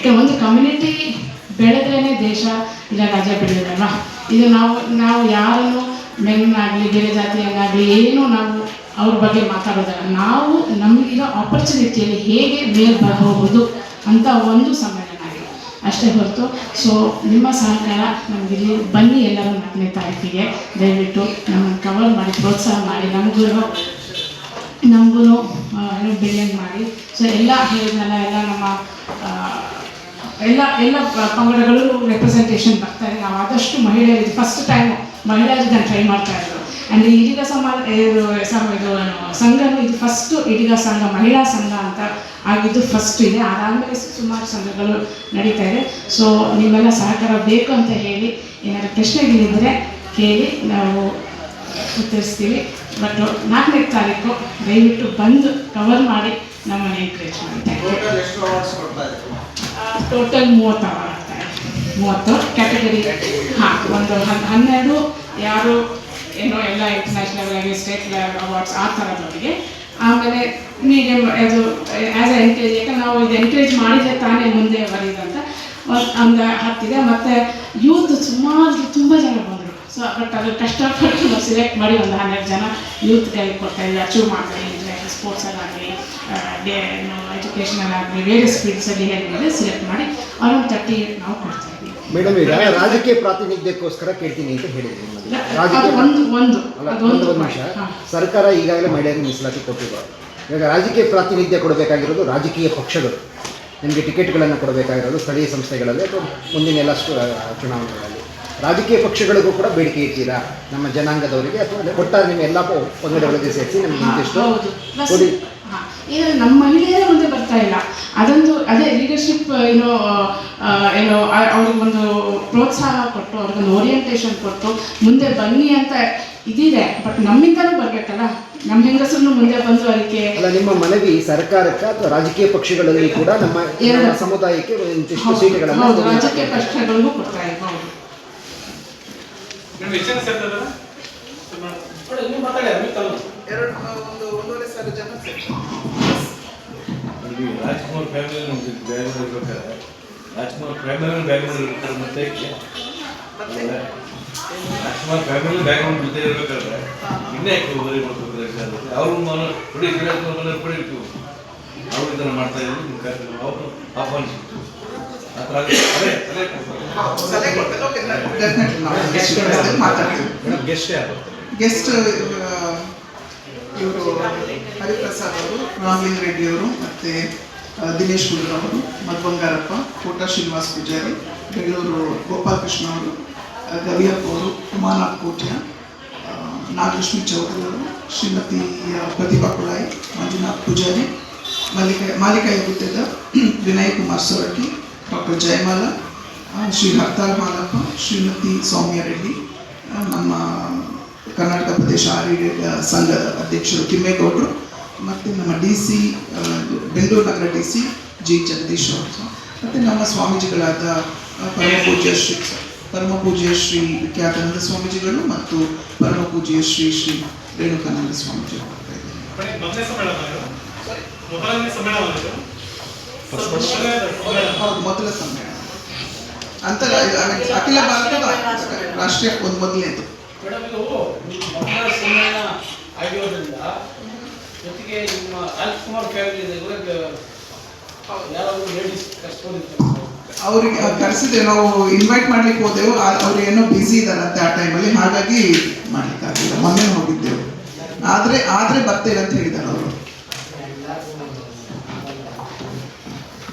ಯಾಕೆ, ಒಂದು ಕಮ್ಯುನಿಟಿ ಬೆಳೆದ್ರೇ ದೇಶ ಇಲ್ಲ ರಾಜ್ಯ ಬೆಳೆಯೋದಲ್ವ ಇದು ನಾವು ನಾವು ಯಾರನ್ನು ಮೆನ್ನಾಗಲಿ ಬೇರೆ ಜಾತಿಯನ್ನಾಗಲಿ ಏನೂ ನಾವು ಅವ್ರ ಬಗ್ಗೆ ಮಾತಾಡೋದಲ್ಲ. ನಾವು ನಮಗಿರೋ ಆಪರ್ಚುನಿಟಿಯಲ್ಲಿ ಹೇಗೆ ಮೇಲ್ ಬರಬಹುದು ಅಂತ ಒಂದು ಸಮ್ಮೇಳನ ಆಗಿದೆ. ಅಷ್ಟೇ ಹೊರತು ಸೊ ನಿಮ್ಮ ಸಹಕಾರ ನಮಗಿಲ್ಲಿ ಬನ್ನಿ ಎಲ್ಲರೂ ನಾಲ್ಕನೇ ತಾರೀಕಿಗೆ ದಯವಿಟ್ಟು ನಮ್ಮನ್ನು ಕವರ್ ಮಾಡಿ, ಪ್ರೋತ್ಸಾಹ ಮಾಡಿ, ನಮಗೂ ನಮಗೂ ಬಿಲ್ಡಿಂಗ್ ಮಾಡಿ. ಸೊ ಎಲ್ಲ ಹೇಳಿದ್ನಲ್ಲ, ಎಲ್ಲ ನಮ್ಮ ಎಲ್ಲ ಎಲ್ಲ ಪಂಗಡಗಳು ರೆಪ್ರೆಸೆಂಟೇಷನ್ ಬರ್ತಾರೆ ನಾವು ಆದಷ್ಟು ಮಹಿಳೆಯರಿಗೆ ಫಸ್ಟ್ ಟೈಮ್ ಮಹಿಳೆಯರು ನಾನು ಟ್ರೈ ಮಾಡ್ತಾ ಇದ್ರು ಅಂದರೆ ಈಡಿಗ ಸಮಾಜ ಇದು ಇದು ಇದು ಫಸ್ಟು ಈಡಿಗ ಸಂಘ, ಮಹಿಳಾ ಸಂಘ ಅಂತ ಆಗಿದ್ದು ಫಸ್ಟ್ ಇದೆ. ಅದಾದಮೇಲೆ ಸುಮಾರು ಸಂಘಗಳು ನಡೀತಾ ಇದೆ. ಸೊ ನಿಮ್ಮೆಲ್ಲ ಸಹಕಾರ ಬೇಕು ಅಂತ ಹೇಳಿ ಏನಾದ್ರು ಪ್ರಶ್ನೆಗಳಿದ್ದರೆ ಕೇಳಿ, ನಾವು ಉತ್ತರಿಸ್ತೀವಿ. ಬಟ್ ನಾಲ್ಕನೇ ತಾರೀಕು ದಯವಿಟ್ಟು ಬಂದು ಕವರ್ ಮಾಡಿ ನಮ್ಮನ್ನು ಎನ್ಕರೇಜ್ ಮಾಡಿ ಟೋಟಲ್ ಎಷ್ಟು ಅವಾರ್ಡ್ಸ್ ಕೊಡ್ತಾ ಇದ್ದಾರೆ ಟೋಟಲ್ ಮೂವತ್ತು ಅವರ್ ಆಗ್ತಾರೆ ಮೂವತ್ತು ಕ್ಯಾಟಗರಿ ಹಾಂ, ಒಂದು ಹನ್, ಹನ್ನೆರಡು, ಯಾರು ಏನೋ ಎಲ್ಲ ಇಂಟರ್ನ್ಯಾಷನಲ್ ಆಗಿ ಸ್ಟೇಟ್ ಅವಾರ್ಡ್ಸ್ ಆ ಥರದವರಿಗೆ. ಆಮೇಲೆ ಮೀಡಿಯಮ್ ಅದು ಆ್ಯಸ್ ಎ ಎನ್ಕರೇಜ್ ಯಾಕಂದ್ರೆ ನಾವು ಇದು ಎನ್ಕರೇಜ್ ಮಾಡಿದರೆ ತಾನೇ ಮುಂದೆ ಬರೀದಂತ ಒಂದು ಹತ್ತಿದೆ. ಮತ್ತು ಯೂತ್ ಸುಮಾರು ತುಂಬ ಜನ ಬಂದರು. ಸೊ ಬಟ್ ಅದು ಕಷ್ಟಪಟ್ಟು ನಾವು ಸಿಲೆಕ್ಟ್ ಮಾಡಿ ಒಂದು ಹನ್ನೆರಡು ಜನ ಯೂತ್ಗಳಿಗೆ ಕೊಡ್ತಾ ಇದ್ದೀವಿ ಅಚೀವ್ ಮಾಡ್ತಾ ಇದ್ದೀವಿ ಸ್ಪೋರ್ಟ್ಸಲ್ಲಾಗಲಿ ಡೇ ಎಜುಕೇಷನಲ್ ಆಗಲಿ ವೇರಿಯಸ್ ಫೀಲ್ಡ್ಸಲ್ಲಿ ಹೇಳಿದ್ರೆ ಸಿಲೆಕ್ಟ್ ಮಾಡಿ ಅರೌಂಡ್ ತರ್ಟಿ ನಾವು ಕೊಡ್ತಾ ಇದ್ದೀವಿ. ಮೇಡಮ್ ಈಗ ರಾಜಕೀಯ ಪ್ರಾತಿನಿಧ್ಯಕ್ಕೋಸ್ಕರ ಕೇಳ್ತೀನಿ ಅಂತ ರಾಜಕೀಯ ಒಂದು ಒಂದು ಒಂದು ನಿಮಿಷ. ಸರ್ಕಾರ ಈಗಾಗಲೇ ಮಹಿಳೆಯರಿಗೆ ಮೀಸಲಾತಿ ಕೊಟ್ಟಿದ್ದಾರೆ ಇವಾಗ ರಾಜಕೀಯ ಪ್ರಾತಿನಿಧ್ಯ ಕೊಡಬೇಕಾಗಿರೋದು ರಾಜಕೀಯ ಪಕ್ಷಗಳು. ನಿಮಗೆ ಟಿಕೆಟ್ಗಳನ್ನು ಕೊಡಬೇಕಾಗಿರೋದು ಸ್ಥಳೀಯ ಸಂಸ್ಥೆಗಳಲ್ಲಿ ಅಥವಾ ಮುಂದಿನ ಎಲ್ಲ ಚುನಾವಣೆಗಳಲ್ಲಿ. ರಾಜಕೀಯ ಪಕ್ಷಗಳಿಗೂ ಕೂಡ ಬೇಡಿಕೆ ಇರ್ತೀರಾ? ನಮ್ಮ ಜನಾಂಗದವರಿಗೆ ಅಥವಾ ಒಟ್ಟಾರೆ ನಿಮ್ಮ ಎಲ್ಲ ಪಂಗಡಗಳಿಗೆ ಸೇರಿಸಿ ನಮಗೆ ಇಂತಿಷ್ಟು ಕೊಡಿ ಏನು ನಮ್ಮ ಮಹಿಳೆಯರೇ ಮುಂದೆ ಬರ್ತಾ ಇಲ್ಲ. ಅದೊಂದು ಅದೇ ಲೀಡರ್ಶಿಪ್ ಏನೋ ಏನು ಅವ್ರಿಗೊಂದು ಪ್ರೋತ್ಸಾಹ ಕೊಟ್ಟು ಅವ್ರಿಗೊಂದು ಓರಿಯೆಂಟೇಷನ್ ಕೊಟ್ಟು ಮುಂದೆ ಬನ್ನಿ ಅಂತ ಇದಿದೆ. ಬಟ್ ನಮ್ಮಿಂದಲೂ ಬರಬೇಕಲ್ಲ? ನಮ್ಮ ಹೆಂಗಸರು ಮುಂದೆ ಬಂದು ಅದಕ್ಕೆ ಅಲ್ಲ ನಿಮ್ಮ ಮನವಿ ಸರ್ಕಾರಕ್ಕೆ ಅಥವಾ ರಾಜಕೀಯ ಪಕ್ಷಗಳಲ್ಲಿ ಕೂಡ ನಮ್ಮ ಸಮುದಾಯಕ್ಕೆ ಸೀಟುಗಳನ್ನು. ರಾಜಕೀಯ ಪಕ್ಷಗಳಿಗೂ ಕೊಡ್ತಾ ಇದೆ ಹೌದು ನಿಮ್ಗೆ ಎಷ್ಟು ಜನ ಸೇರ್ತದಲ್ಲ ಎರಡು ಒಂದು ಒಂದೂವರೆ ಸಾವಿರ ಜನ ಸೇರ್ತಾರೆ. ಇಲ್ಲಿ ರಾಜ್ಕುಮಾರ್ ಫ್ಯಾಮಿಲಿ ನಮ್ಗೆ ಬ್ಯಾಂಗ್ಳೂರ್ ಇರ್ಬೇಕಾದ್ರೆ ರಾಜ್ಕುಮಾರ್ ಫ್ಯಾಮಿಲಿ ಬ್ಯಾಗ್ ಇರ್ತಾರೆ ಮತ್ತೆ ರಾಜ್ಕುಮಾರ್ ಫ್ಯಾಮಿಲಿ ಬ್ಯಾಗ್ ಜೊತೆ ಇರ್ಬೇಕಾದ್ರೆ ಇನ್ನೇ ಯಾಕೆ ಬರೀ ಮಾಡ್ಬೇಕು ಅವ್ರು ಮನ ಕೊಡಿ ಗಿಡಕ್ಕೆ ಮನೆ ಕೊಡಿರ್ತೀವಿ ಅವರು ಇದನ್ನು ಮಾಡ್ತಾ ಇದ್ದೀವಿ ನಿಮ್ಮ ಕಾರ್ಯಕ್ರಮ ಅವರು ಆಹ್ವಾನಿಸಿತ್ತು ಆ ಥರ. ಅದೇ ಅದೇ ಗೆಸ್ಟ್ ಯಾರು ಮೇಡಮ್ ಗೆಸ್ಟ್ ಯಾರು ಗೆಸ್ಟ್ ಇವರು ಹರಿಪ್ರಸಾದ್ ಅವರು ರಾಮಲಿಂಗ ರೆಡ್ಡಿ ಅವರು ಮತ್ತು ದಿನೇಶ್ ಗುಂಡ್ರ ಅವರು ಮಧ್ವಂಗಾರಪ್ಪ ಕೋಟ ಶ್ರೀನಿವಾಸ್ ಪೂಜಾರಿ ಬೆಂಗಳೂರು ಗೋಪಾಲಕೃಷ್ಣ ಅವರು ಆ, ಗವಿಯಪ್ಪ ಅವರು ಉಮಾನಾಥ್ ಕೋಟ್ಯ ಆ, ನಾಗಲಕ್ಷ್ಮಿ ಚೌಧರಿ ಅವರು ಶ್ರೀಮತಿ ಆ, ಪ್ರತಿಭಾ ಕುಳಾಯಿ ಮಂಜುನಾಥ್ ಪೂಜಾರಿ ಮಲ್ಲಿಕ ಮಾಲಿಕಾಯ ಗುತ್ತೇದ ವಿನಯ್ ಕುಮಾರ್ ಸೊರಟಿ ಡಾಕ್ಟರ್ ಜಯಮಾಲ ಆ, ಶ್ರೀ ಹರ್ತಾಲ್ ಮಾಲಪ್ಪ ಶ್ರೀಮತಿ ಸೌಮ್ಯ ರೆಡ್ಡಿ ಆ, ನಮ್ಮ ಕರ್ನಾಟಕ ಪ್ರದೇಶ ಆರೋಗ್ಯ ಸಂಘದ ಅಧ್ಯಕ್ಷರು ತಿಮ್ಮೇಗೌಡರು ಮತ್ತು ನಮ್ಮ ಡಿ ಸಿ ಬೆಂಗಳೂರು ನಗರ ಡಿ ಸಿ ಜಿ ಜಗದೀಶ್ ಅವರು ಮತ್ತು ನಮ್ಮ ಸ್ವಾಮೀಜಿಗಳಾದ ಪರಮ ಪೂಜ್ಯ ಶ್ರೀ ಪರಮ ಪೂಜ್ಯ ಶ್ರೀ ವಿಖ್ಯಾತಾನಂದ ಸ್ವಾಮೀಜಿಗಳು ಮತ್ತು ಪರಮ ಪೂಜ್ಯ ಶ್ರೀ ಶ್ರೀ ರೇಣುಕಾನಂದ ಸ್ವಾಮೀಜಿಗಳು. ಮೊದಲ ಸಮ್ಮೇಳನ. ಅಂತ ಅಖಿಲ ಭಾರತದ ರಾಷ್ಟ್ರೀಯ ಒಂದು ಮೊದಲನೇದು. ಮೇಡಮ್ ಇದು ಮಕ್ಕಳ ಸಮ್ಮೇಳನ ಆಗಿರೋದ್ರಿಂದ ಜೊತೆಗೆ ನಿಮ್ಮ ರಾಜ್ಕುಮಾರ್ ಫ್ಯಾಮಿಲಿ ಯಾರಾದರೂ ಲೇಡೀಸ್ ಕರ್ಸ್ಕೊಂಡಿರ್ತಾರೆ ಅವ್ರಿಗೆ ಕರೆಸಿದೆ ನಾವು ಇನ್ವೈಟ್ ಮಾಡ್ಲಿಕ್ಕೆ ಹೋದೆವು. ಅವ್ರು ಏನೋ ಬ್ಯುಸಿ ಇದ್ದಾರಂತೆ ಆ ಟೈಮಲ್ಲಿ ಹಾಗಾಗಿ ಮಾಡ್ಲಿಕ್ಕೆ ಆಗಿಲ್ಲ ಮೊನ್ನೆ ಹೋಗಿದ್ದೆವು. ಆದರೆ ಆದರೆ ಬರ್ತೇವೆ ಅಂತ ಹೇಳಿದ್ದಾರೆ ಅವರು.